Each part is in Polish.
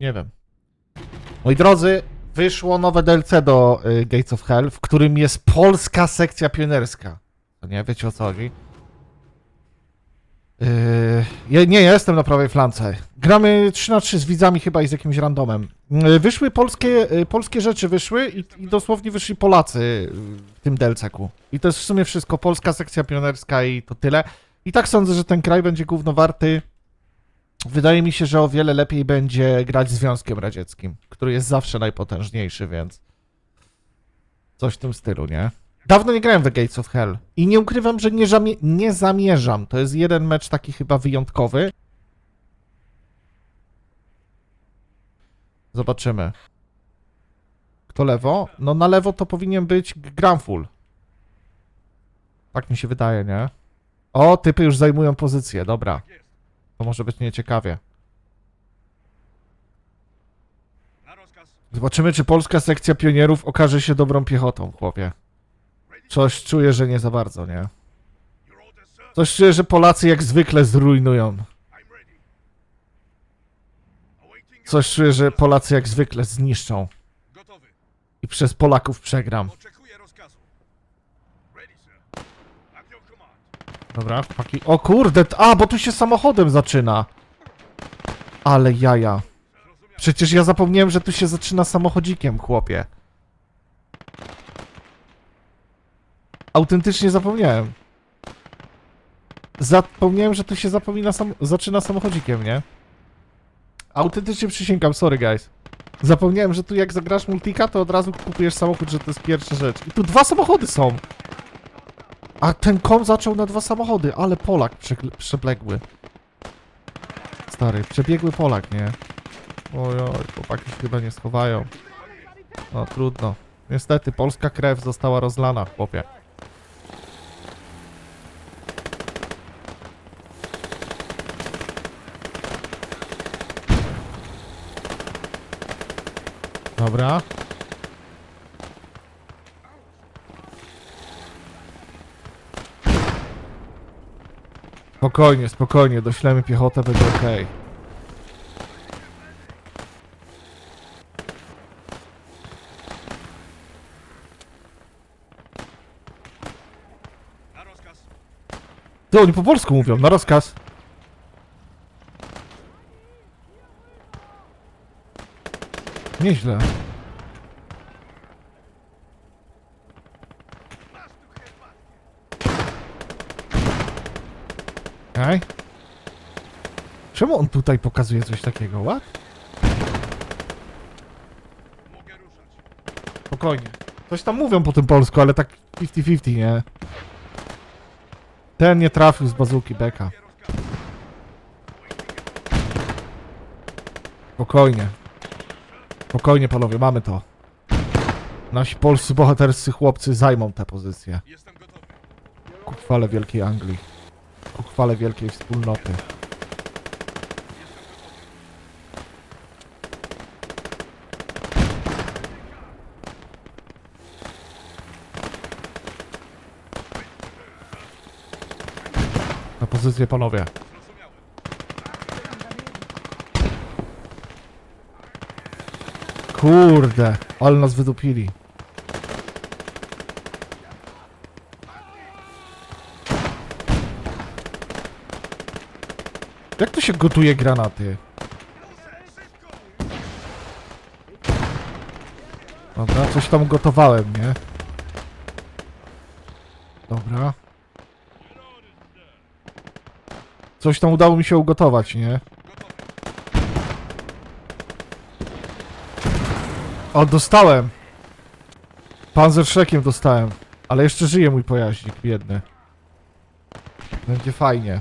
Nie wiem. Moi drodzy, wyszło nowe DLC do y, Gates of Hell, w którym jest polska sekcja pionerska. To nie wiecie o co chodzi. Yy, nie ja jestem na prawej flance. Gramy 3 na 3 z widzami chyba i z jakimś randomem. Yy, wyszły polskie, yy, polskie rzeczy wyszły i, i dosłownie wyszli Polacy yy, w tym DLC-ku. I to jest w sumie wszystko. Polska sekcja pionerska i to tyle. I tak sądzę, że ten kraj będzie głównowarty. Wydaje mi się, że o wiele lepiej będzie grać Związkiem Radzieckim, który jest zawsze najpotężniejszy, więc coś w tym stylu, nie? Dawno nie grałem w The Gates of Hell i nie ukrywam, że nie, nie zamierzam. To jest jeden mecz taki chyba wyjątkowy. Zobaczymy. Kto lewo? No na lewo to powinien być Granful. Tak mi się wydaje, nie? O, typy już zajmują pozycję, dobra. To może być nieciekawie. Zobaczymy, czy polska sekcja pionierów okaże się dobrą piechotą, chłopie. Coś czuję, że nie za bardzo, nie? Coś czuję, że Polacy jak zwykle zrujnują. Coś czuję, że Polacy jak zwykle zniszczą. I przez Polaków przegram. Dobra, chłopaki. O kurde, a, bo tu się samochodem zaczyna. Ale jaja. Przecież ja zapomniałem, że tu się zaczyna samochodzikiem, chłopie. Autentycznie zapomniałem. Zapomniałem, że tu się zapomina sam zaczyna samochodzikiem, nie? Autentycznie przysięgam, sorry guys. Zapomniałem, że tu jak zagrasz multika, to od razu kupujesz samochód, że to jest pierwsza rzecz. I tu dwa samochody są. A ten kom zaczął na dwa samochody, ale Polak przepległy. Stary, przebiegły Polak, nie? Ojoj, chłopaki się chyba nie schowają. No trudno. Niestety, polska krew została rozlana, chłopie. Dobra. Spokojnie, spokojnie, doślemy piechotę, będzie okej. Ty, oni po polsku mówią, na rozkaz. Nieźle. Czemu on tutaj pokazuje coś takiego? What? Mogę ruszać. Spokojnie. Coś tam mówią po tym polsku, ale tak 50-50, nie? Ten nie trafił z bazuki Beka. Spokojnie. Spokojnie, panowie, mamy to. Nasi polscy bohaterscy chłopcy zajmą tę pozycję. Jestem gotowy. Ku chwale Wielkiej Anglii. Chwale Wielkiej Wspólnoty. Na pozycję, panowie. Kurde, ale nas wydupili. Jak to się gotuje granaty? Dobra, coś tam gotowałem, nie? Dobra. Coś tam udało mi się ugotować, nie? O, dostałem. Panzerszekiem dostałem. Ale jeszcze żyje mój pojaźnik, biedny. Będzie fajnie.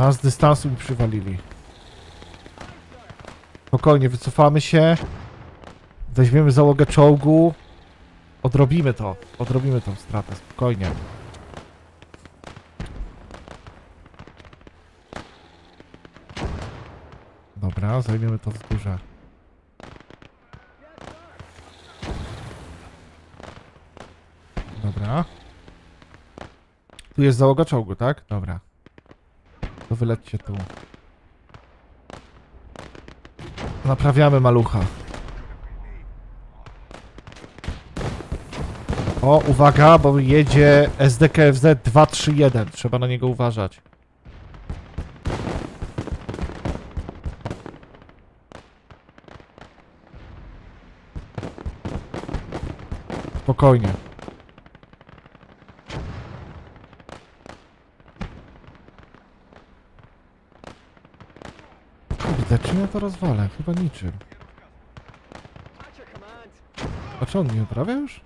A z dystansu mi przywalili. Spokojnie, wycofamy się. Weźmiemy załogę czołgu. Odrobimy to. Odrobimy tą stratę, spokojnie. Dobra, zajmiemy to wzgórze. Dobra. Tu jest załoga czołgu, tak? Dobra. To wylećcie tu. Naprawiamy malucha. O, uwaga, bo jedzie SDKFZ 231. Trzeba na niego uważać. Spokojnie. Kurde, czym ja to rozwalę? Chyba niczym. A czy on nie uprawia już?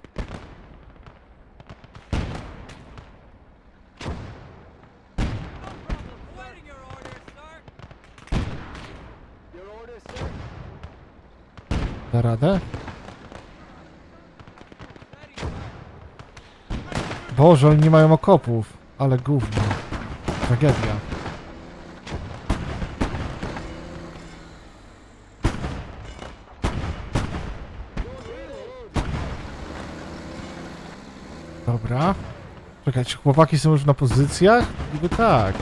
Da radę? Boże, oni nie mają okopów. Ale gówno. Tragedia. Dobra. Czekajcie, chłopaki są już na pozycjach? Niby tak.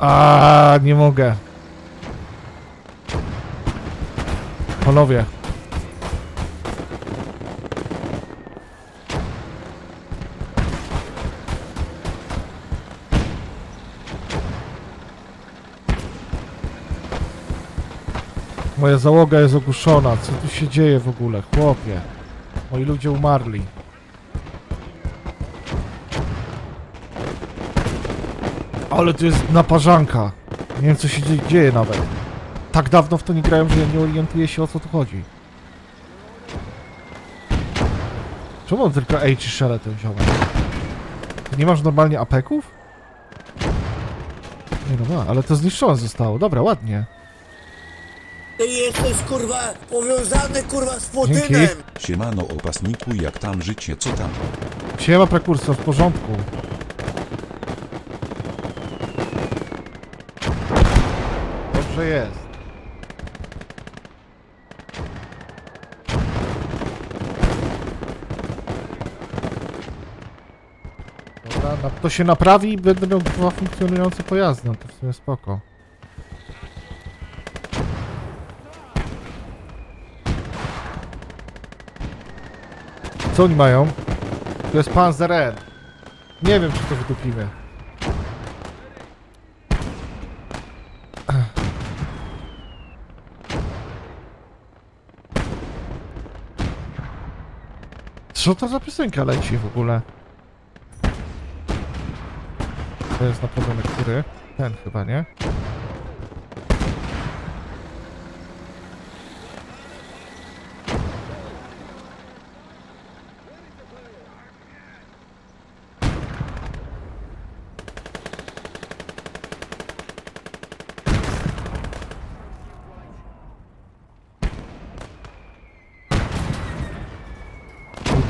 A nie mogę. Panowie. Moja załoga jest ogłuszona. Co tu się dzieje w ogóle? Chłopie. Moi ludzie umarli. Ale to jest naparzanka. Nie wiem co się dzie- dzieje nawet. Tak dawno w to nie grałem, że ja nie orientuję się o co tu chodzi. Czemu on tylko H i Shellety wziąłem? Ty nie masz normalnie apeków? Nie no ma, ale to zniszczone zostało. Dobra, ładnie. Ty jesteś kurwa powiązany kurwa z Dzięki. Putynem! Siemano opasniku jak tam życie co tam? Siema prekursor, w porządku. Dobrze jest. Dobra, na- to się naprawi i będę miał dwa funkcjonujące pojazdy, no to w sumie spoko. Co oni mają? To jest Panzer N. Nie wiem, czy to wydupimy. Co to za piosenka leci w ogóle? To jest na pewno który? Ten chyba, nie?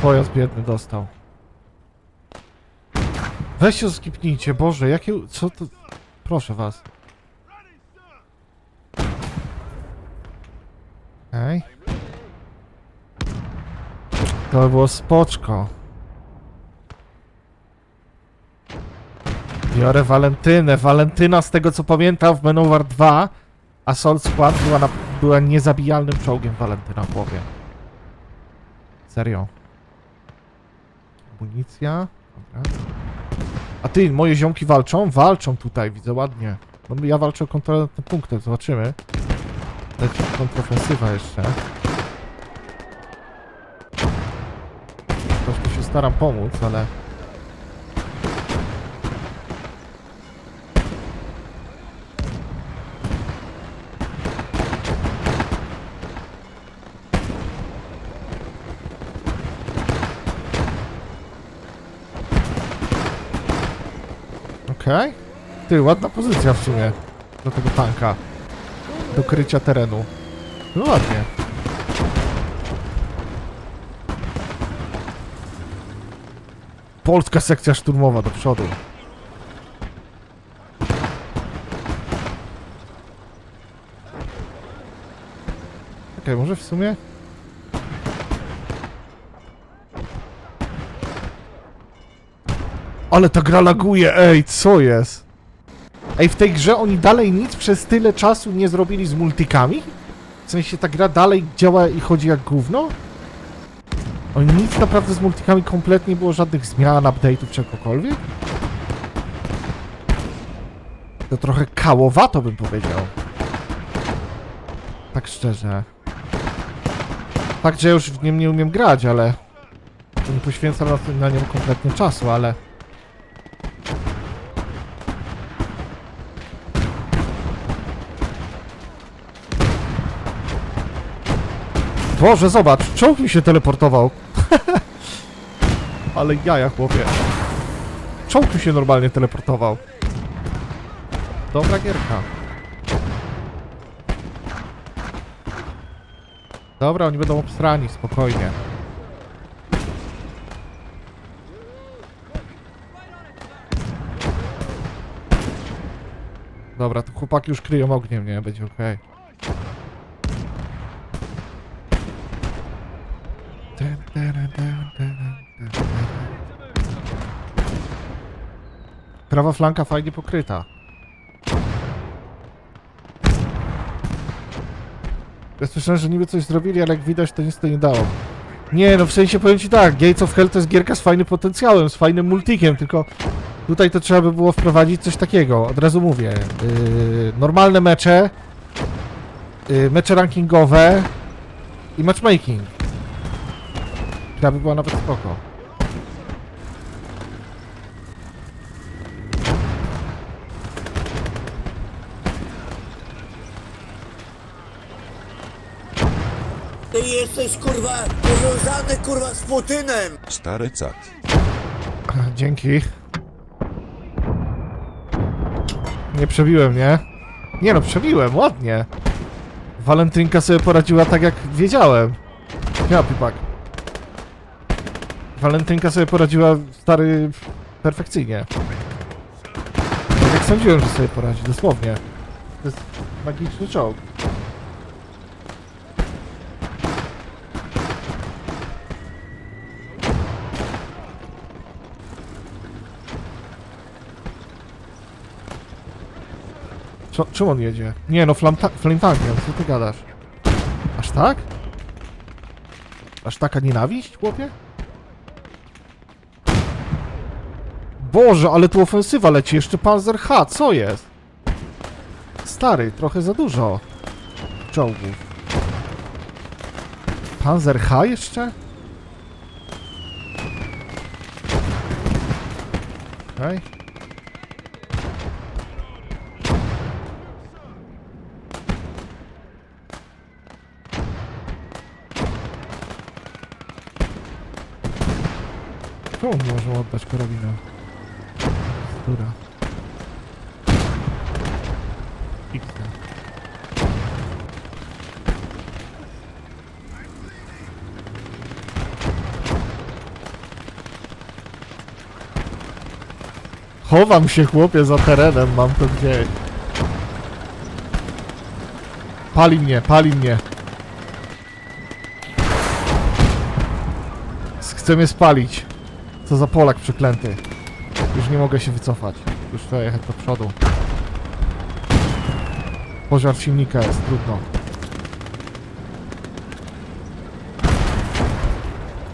Pojazd biedny dostał. Weźcie to skipnijcie, Boże, jakie... co to... Proszę was. Okej. To by było spoczko. Biorę Walentynę. Walentyna, z tego co pamiętam, w Manowar 2 Assault Squad była, na, była niezabijalnym czołgiem Walentyna głowie. Serio. Amunicja. Dobra. A ty, moje ziomki walczą? Walczą tutaj, widzę ładnie. No ja walczę o kontrolę nad tym punktem, zobaczymy. Leci kontrofensywa jeszcze. Troszkę się staram pomóc, ale... Okej. Ty, ładna pozycja w sumie. Do tego tanka. Do krycia terenu. No ładnie. Polska sekcja szturmowa do przodu. Okej, może w sumie... Ale ta gra laguje, ej, co jest? Ej, w tej grze oni dalej nic przez tyle czasu nie zrobili z multikami? W sensie ta gra dalej działa i chodzi jak gówno? Oni nic naprawdę z multikami kompletnie było, żadnych zmian, update'ów, czegokolwiek? To trochę kałowato bym powiedział. Tak szczerze. Fakt, że już w nim nie umiem grać, ale... Nie poświęcam na, na nią kompletnie czasu, ale... Boże, zobacz, czołg mi się teleportował. ale jaja, chłopie. Czołg mi się normalnie teleportował. Dobra gierka. Dobra, oni będą obstrani, spokojnie. Dobra, to chłopaki już kryją ogniem, nie? Będzie okej. Dun, Prawa flanka fajnie pokryta. Ja słyszałem, że niby coś zrobili, ale jak widać to nic to nie dało. Nie, no w sensie powiem ci tak, Gates of Hell to jest gierka z fajnym potencjałem, z fajnym multikiem, tylko tutaj to trzeba by było wprowadzić coś takiego, od razu mówię. Yy, normalne mecze, yy, mecze rankingowe i matchmaking. Która by była nawet spoko. Ty jesteś kurwa powiązany kurwa z Putinem. Stary cat. Dzięki. Nie przebiłem, nie? Nie no, przebiłem, ładnie. Walentynka sobie poradziła tak, jak wiedziałem. Ja, pipak. Walentynka sobie poradziła, stary, perfekcyjnie. Tak jak sądziłem, że sobie poradzi, dosłownie. To jest magiczny czołg. Co, czym on jedzie? Nie no, flametankiem, co ty gadasz? Aż tak? Aż taka nienawiść, chłopie? Boże, ale tu ofensywa leci, jeszcze Panzer H, co jest? Stary, trochę za dużo czołgów. Panzer H jeszcze? Okej. Czemu nie możemy oddać karabinu? Która? X. Chowam się chłopie za terenem, mam to gdzieś. Pali mnie, pali mnie. Chce mnie spalić. Co za Polak przeklęty. Już nie mogę się wycofać. Już trzeba jechać do przodu. Pożar silnika jest, trudno.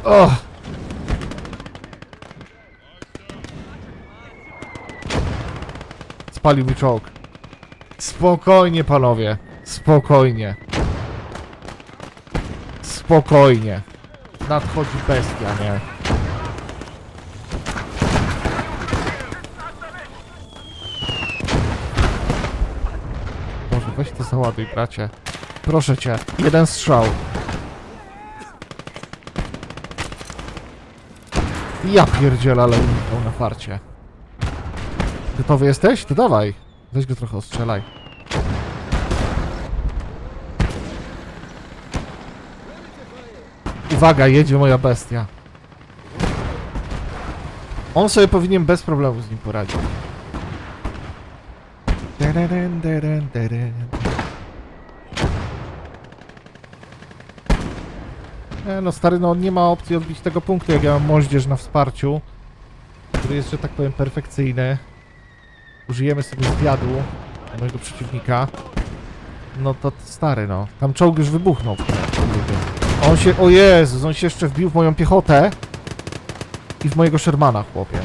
O! Spalił mi czołg. Spokojnie, panowie. Spokojnie. Spokojnie. Nadchodzi bestia, nie? Boże, weź to załaduj, bracie. Proszę cię, jeden strzał. Ja pierdzielę, ale uniknął na farcie. Gotowy jesteś? To dawaj. Weź go trochę ostrzelaj. Uwaga, jedzie moja bestia. On sobie powinien bez problemu z nim poradzić. Nie, no stary, no nie ma opcji odbić tego punktu, jak ja mam moździerz na wsparciu, który jest, że tak powiem, perfekcyjny. Użyjemy sobie zwiadu mojego przeciwnika. No to stary, no. Tam czołg już wybuchnął. On się, o Jezus, on się jeszcze wbił w moją piechotę i w mojego Shermana, chłopie.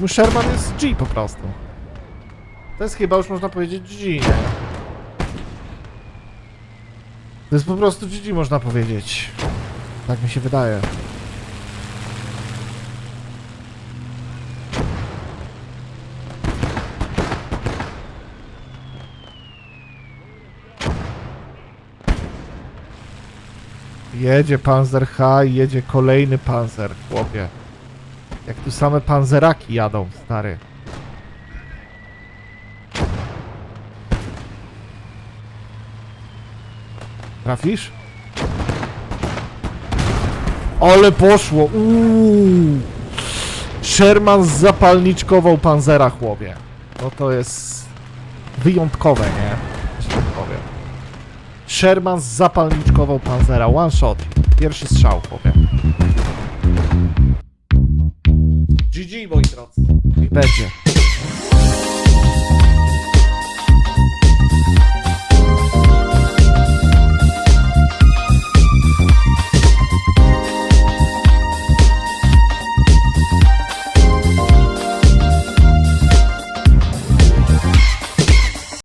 Mój Sherman jest G po prostu. To jest chyba już można powiedzieć G, nie? To jest po prostu GG można powiedzieć. Tak mi się wydaje. Jedzie Panzer H i jedzie kolejny Panzer, chłopie. Jak tu same panzeraki jadą, stary. Trafisz? Ale poszło! Uuu! Sherman zapalniczkował panzera, chłopie. No to jest wyjątkowe, nie? Że tak powiem. Sherman zapalniczkował panzera. One shot. Pierwszy strzał, chłopie. GG, moi drodzy. I będzie.